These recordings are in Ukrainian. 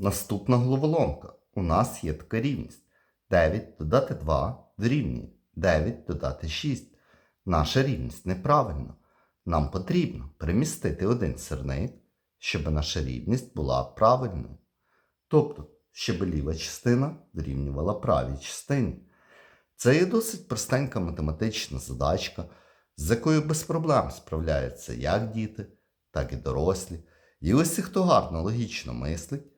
Наступна головоломка. У нас є така рівність. 9 додати 2 дорівнює 9 додати 6. Наша рівність неправильна. Нам потрібно перемістити один сірник, щоб наша рівність була правильною. Тобто, щоб ліва частина дорівнювала правій частині. Це є досить простенька математична задачка, з якою без проблем справляються як діти, так і дорослі. І усі, хто гарно логічно мислить,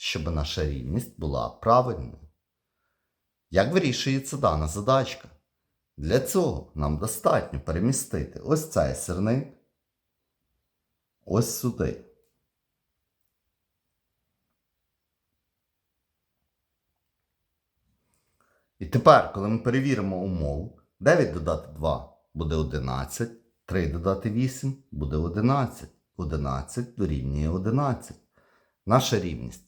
щоб наша рівність була правильною. Як вирішується дана задачка? Для цього нам достатньо перемістити ось цей сірник ось сюди. І тепер, коли ми перевіримо умову, 9 додати 2 буде 11, 3 додати 8 буде 11, 11 дорівнює 11. Наша рівність